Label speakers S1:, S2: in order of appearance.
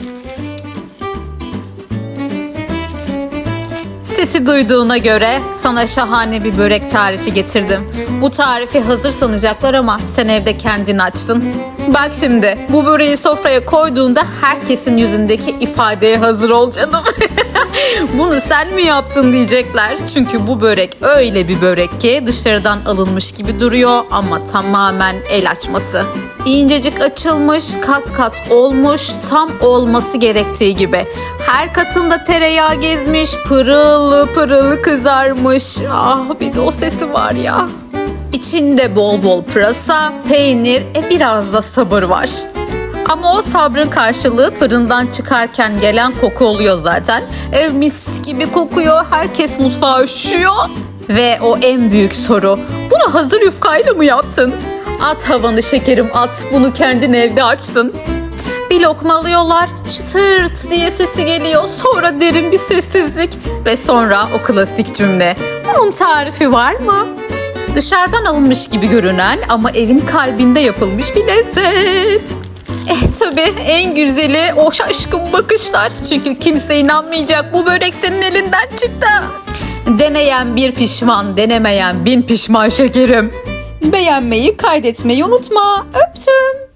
S1: Música Sesi duyduğuna göre sana şahane bir börek tarifi getirdim. Bu tarifi hazır sanacaklar ama sen evde kendin açtın. Bak şimdi bu böreği sofraya koyduğunda herkesin yüzündeki ifadeye hazır ol canım. Bunu sen mi yaptın diyecekler. Çünkü bu börek öyle bir börek ki dışarıdan alınmış gibi duruyor ama tamamen el açması. İncecik açılmış, kat kat olmuş, tam olması gerektiği gibi. Her katında tereyağı gezmiş, pırıl pırıl kızarmış. Ah bir de o sesi var ya. İçinde bol bol pırasa, peynir, e biraz da sabır var. Ama o sabrın karşılığı fırından çıkarken gelen koku oluyor zaten. Ev mis gibi kokuyor, herkes mutfağa üşüyor. Ve o en büyük soru, bunu hazır yufkayla mı yaptın? At havanı şekerim at, bunu kendin evde açtın. Bir lokma alıyorlar, çıtırt diye sesi geliyor. Sonra derin bir sessizlik ve sonra o klasik cümle. Bunun tarifi var mı? Dışarıdan alınmış gibi görünen ama evin kalbinde yapılmış bir lezzet. Eh tabi en güzeli o şaşkın bakışlar. Çünkü kimse inanmayacak bu börek senin elinden çıktı. Deneyen bir pişman, denemeyen bin pişman şekerim.
S2: Beğenmeyi, kaydetmeyi unutma. Öptüm.